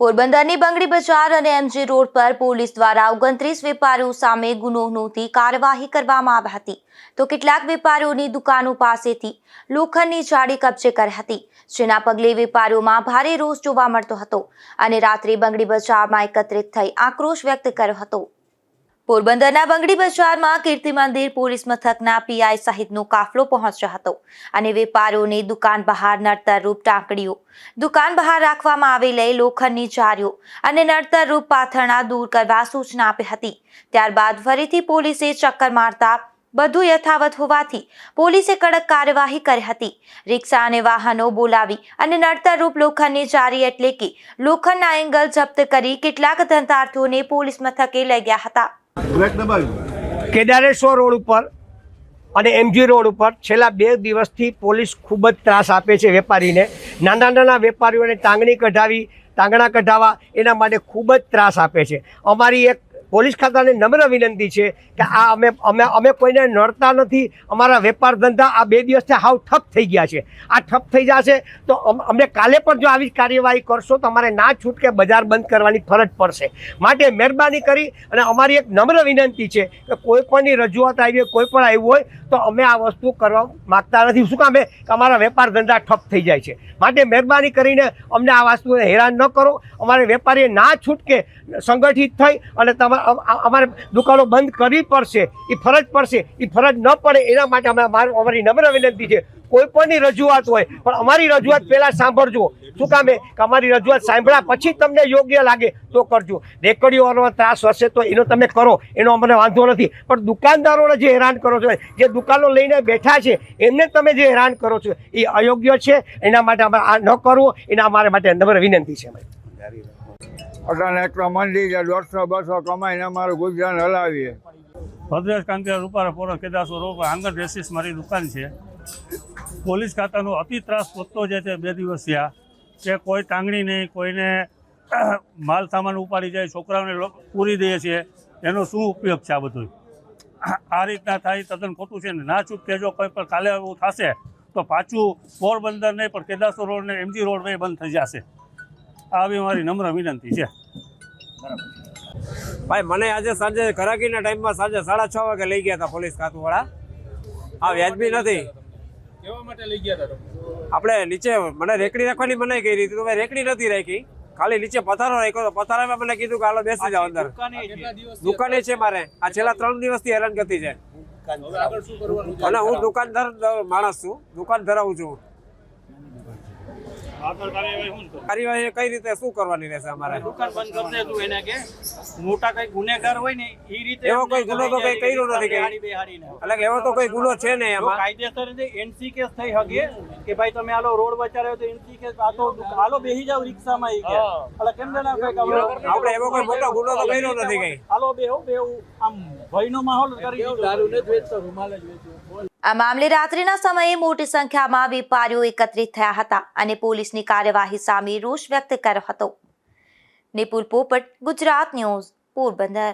પોરબંદરની બંગડી બજાર અને એમજી રોડ પર પોલીસ દ્વારા ઓગણત્રીસ વેપારીઓ સામે ગુનો નોંધી કાર્યવાહી કરવામાં આવી હતી. તો કેટલાક વેપારીઓની દુકાનો પાસેથી લોખંડની જાળી કબજે કરી હતી, જેના પગલે વેપારીઓમાં ભારે રોષ જોવા મળતો હતો અને રાત્રે બંગડી બજારમાં એકત્રિત થઈ આક્રોશ વ્યક્ત કર્યો હતો. પોરબંદરના બંગડી બજારમાં કીર્તિ મંદિર, પોલીસ મથકના પીઆઈ સહિતનો કાફલો પહોંચ્યો હતો અને વેપારીઓને દુકાન બહાર નડતર રૂપ ટાંકડીઓ, દુકાન બહાર રાખવામાં આવેલી લોખંડની જારીઓ અને નડતર રૂપ પાથરણા દૂર કરવા સૂચના આપી હતી. ત્યારબાદ ફરીથી પોલીસે ચક્કર મારતા બધું યથાવત હોવાથી પોલીસે કડક કાર્યવાહી કરી હતી. રિક્ષા અને વાહનો બોલાવી અને નડતર રૂપ લોખંડની જારી એટલે કે લોખંડના એંગલ જપ્ત કરી કેટલાક ધંધાર્થીઓને પોલીસ મથકે લઈ ગયા હતા. કેદારેશ્વર રોડ ઉપર અને એમજી રોડ ઉપર છેલ્લા બે દિવસથી પોલીસ ખૂબ જ ત્રાસ આપે છે વેપારીને. નાના નાના વેપારીઓને ટાંગણી કઢાવી, ટાંગણા કઢાવવા એના માટે ખૂબ જ ત્રાસ આપે છે. અમારી એક પોલીસ ખાતાને નમ્ર વિનંતી છે કે આ અમે અમે અમે કોઈને નડતા નથી. અમારા વેપાર ધંધા આ બે દિવસથી હાવ ઠપ થઈ ગયા છે. આ ઠપ થઈ જશે તો અમ- અમને કાલે પણ જો આવી કાર્યવાહી કરશો તો અમારે ના છૂટકે બજાર બંધ કરવાની ફરજ પડશે. માટે મહેરબાની કરી અને અમારી એક નમ્ર વિનંતી છે કે કોઈ પણની રજૂઆત આવી હોય, કોઈ પણ આવ્યું હોય તો અમે આ વસ્તુ કરવા માગતા નથી. શું કામે કે અમારા વેપાર ધંધા ઠપ થઈ જાય છે. માટે મહેરબાની કરીને અમને આ વસ્તુને હેરાન ન કરો. અમારે વેપારીએ ના છૂટકે સંગઠિત થઈ અને તમારે અમારે દુકાનો બંધ કરવી પડશે એ ફરજ પડશે એ ફરજ ન પડે એના માટે અમે અમારી અમારી નમ્ર વિનંતી છે. કોઈ પણની રજૂઆત હોય, પણ અમારી રજૂઆત પહેલાં સાંભળજો. શું કામે કે અમારી રજૂઆત સાંભળ્યા પછી તમને યોગ્ય લાગે, તો કરજો. રેકડીઓનો ત્રાસ હશે તો એનો તમે કરો, એનો અમને વાંધો નથી. પણ દુકાનદારોને જે હેરાન કરો છો, જે દુકાનો લઈને બેઠા છે, એમને તમે જે હેરાન કરો છો, એ અયોગ્ય છે? એના માટે અમે આ ન કરવું, એના અમારા માટે નમ્ર વિનંતી છે અમારી અટાણે એટલો મંદી છે દોઢસો, બસો કમાઈને અમારું ગુજરાન હલાવીએ. ભદ્રેશ કાંતિયા રૂપારા પોરો કેદાસો રોડ આંગણ રેસીસ મારી દુકાન છે. પોલીસ ખાતાનો અતિ ત્રાસ વધતો જાય છે, બે દિવસ થયા. કે કોઈ ટાંગણી નહીં, કોઈને માલ સામાન ઉપાડી જાય, છોકરાઓને પૂરી દઈએ છીએ, એનો શું ઉપયોગ છે આ બધું આ રીતના થાય, તદ્દન ખોટું છે ને, ના છૂટકે જો કોઈ પણ કાલે એવું થશે, તો પાછું પોરબંદર નહીં પણ કેદાસો રોડ ને એમજી રોડ બંધ થઈ જશે. આવી મારી નમ્ર વિનંતી છે. ભાઈ મને આજે સાંજે ઘરાકીના ટાઈમમાં સાંજે સાડા છ વાગે લઈ ગયા હતા પોલીસ ખાતુવાળા. આ વ્યાજબી નથી. આપણે નીચે મને રેકડી રાખવાની મનાઈ કરી હતી તો મેં રેકડી નથી રાખી. ખાલી નીચે પથારો રાખ્યો તો પથારામાં મને કીધું કે હાલો બેસી જાઓ અંદર. દુકાને છે મારે. આ છેલ્લા ત્રણ દિવસથી હેરાન ગતિ છે અને હું દુકાનદાર માણસ છું. દુકાન ધરાવું છું. કાર્યવાહી કઈ રીતે શું કરવાની રહેશે અમારે? દુકાન બંધ કરી દે એને કે મોટા કઈ ગુનેગાર હોય ને એ રીતે એવો કોઈ ગુનો તો કઈ કર્યો નથી કે- એટલે કે એવો તો કોઈ ગુનો છે નહીં એમાં? કાયદેસર રીતે એનસી કેસ થઈ હગે કે ભાઈ તમે આલો રોડ વચાર્યો તો એનસી કેસ આ તો આલો બેહી જાવ રિક્ષામાં ઈ કે. એટલે કેમ ના કઈ કે આપણે એવો કોઈ મોટો ગુનો તો કર્યો નથી કઈ. આલો બેહો બેહો. આમ ભયનો માહોલ કરી દીધો. દારૂ નથી વેચતો રૂમાલ જ વેચો આ મામલે રાત્રિના સમયે મોટી સંખ્યામાં વેપારીઓ એકત્રિત થયા હતા અને પોલીસની કાર્યવાહી સામે રોષ વ્યક્ત કર્યો હતો. નિપુલ પોપટ, ગુજરાત ન્યૂઝ, પોરબંદર.